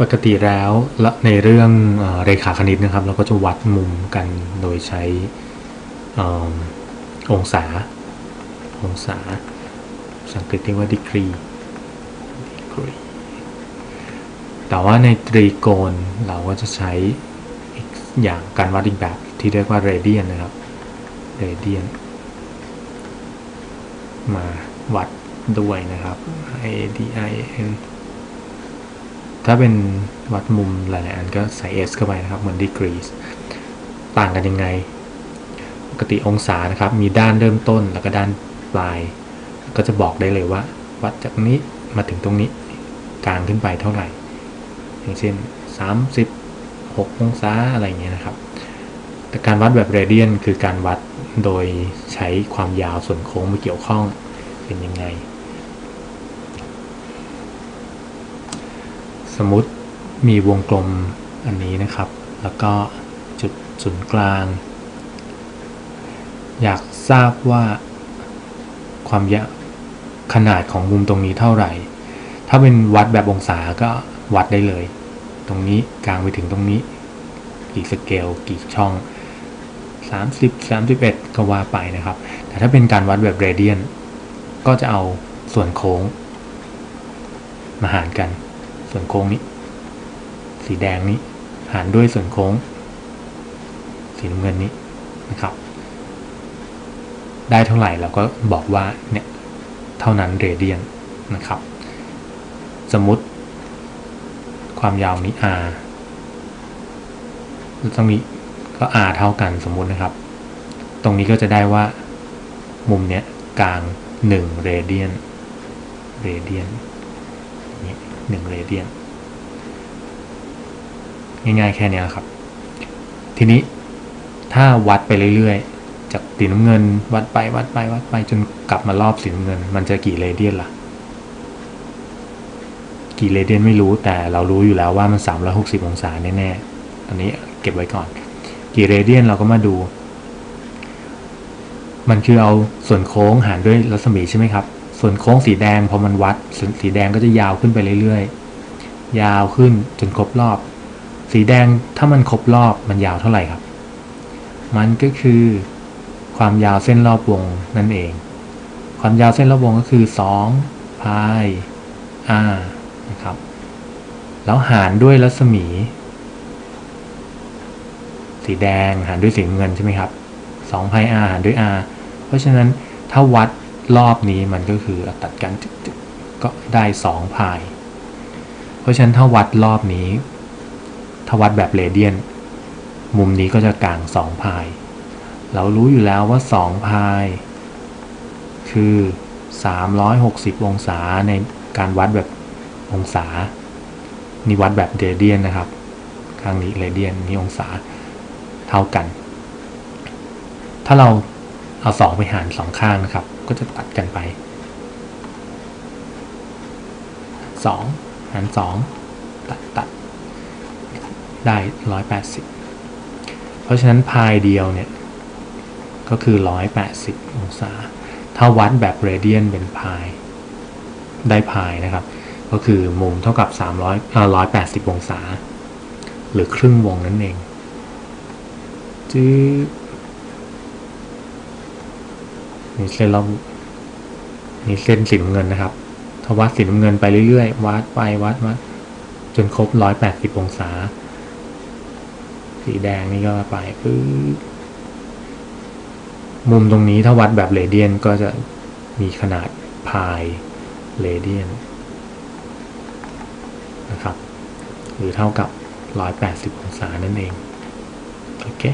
ปกติแล้วในเรื่องเรขาคณิตนะครับ เราก็จะวัดมุมกันโดยใช้อองศา องศาภาษาอังเกฤษเรียกว่า degree degree แต่ว่าในตรีโกณเราก็จะใช้อีกอย่างการวัดอีกแบบที่เรียกว่า radian นนะครับ radian มาวัดด้วยนะครับ a d i n ถ้าเป็นวัดมุมหลายๆอันก็ใส่ s เข้าไปนะครับ เหมือน degrees ต่างกันยังไง ปกติองศานะครับ มีด้านเริ่มต้นแล้วก็ด้านปลาย ก็จะบอกได้เลยว่า วัดจากนี้มาถึงตรงนี้กลางขึ้นไปเท่าไหร่ อย่างเช่น 36 องศาอะไรเงี้ยนะครับ แต่การวัดแบบเรเดียนคือการวัดโดยใช้ความยาวส่วนโค้งมาเกี่ยวข้องเป็นยังไง สมมติมีวงกลมอันนี้นะครับ แล้วก็จุดศูนย์กลาง อยากทราบว่าความยาวขนาดของมุมตรงนี้เท่าไหร่ ถ้าเป็นวัดแบบองศาก็วัดได้เลย ตรงนี้กลางไปถึงตรงนี้ กี่สเกลกี่ช่อง 30 31 ก็ว่าไปนะครับ แต่ถ้าเป็นการวัดแบบเรเดียน ก็จะเอาส่วนโค้ง มาหารกัน ส่วนโค้งนี้ สีแดงนี้หารด้วยส่วนโค้ง สีน้ำเงินนี้นะครับ ได้เท่าไหร่เราก็บอกว่าเนี่ยเท่านั้นเรเดียนนะครับ สมมติความยาวนี้ r ตรงนี้ก็ r เท่ากันสมมุตินะครับ ตรงนี้ก็จะได้ว่ามุมเนี้ยกลาง 1 เรเดียน เรเดียนนี่ หนึ่งเรเดียนง่ายๆแค่นี้ครับ ทีนี้ถ้าวัดไปเรื่อยๆ จากสีน้ำเงิน วัดไปวัดไปวัดไปจนกลับมารอบสีน้ำเงิน มันจะกี่เรเดียนล่ะ กี่เรเดียนไม่รู้แต่เรารู้อยู่แล้วว่ามัน 360 องศาแน่ๆอันนี้เก็บไว้ก่อน กี่เรเดียนเราก็มาดู มันคือเอาส่วนโค้งหารด้วยรัศมีใช่ไหมครับ ส่วนโค้งสีแดงพอมันวัดส่วนสีแดงก็จะยาวขึ้นไปเรื่อยๆ ยาวขึ้นจนครบรอบ สีแดงถ้ามันครบรอบมันยาวเท่าไหร่ครับ มันก็คือความยาวเส้นรอบวงนั่นเอง ความยาวเส้นรอบวงก็คือ2พาย r นะครับ แล้วหารด้วยรัศมี สีแดงหารด้วยสีเงินใช่ไหมครับ2พาย r หารด้วย r เพราะฉะนั้นถ้าวัด รอบนี้มันก็คือตัดกันก็ได้2พาย เพราะฉะนั้นถ้าวัดรอบนี้ ถ้าวัดแบบเรเดียน มุมนี้ก็จะกลาง2พาย เรารู้อยู่แล้วว่า2พาย คือ 360 องศาในการวัดแบบองศา นี่วัดแบบเรเดียนนะครับ ข้างนี้เรเดียนนี่องศาเท่ากัน ถ้าเราเอาสองไปหารสองข้างนะครับ ก็จะตัดกันไปสองหารสองตัดตัดได้ร้อยแปดสิบเพราะฉะนั้นพายเดียวเนี่ย ก็คือร้อยแปดสิบองศา ถ้าวัดแบบเรเดียนเป็นพาย ได้พายนะครับ ก็คือมุมเท่ากับ 300อ่อ180 องศา หรือครึ่งวงนั่นเองจื้อ นี่เส้นเรอบนี่เส้นสีน้ำเงินนะครับถ้าวัดสีน้ำเงินไปเรื่อยๆวัดไปวัดวัดจนครบ180องศา สีแดงนี่ก็ไปปึ๊บมุมตรงนี้ถ้าวัดแบบเรเดียนก็จะมีขนาดพายเรเดียนนะครับ หรือเท่ากับ 180 องศานั่นเอง โอเค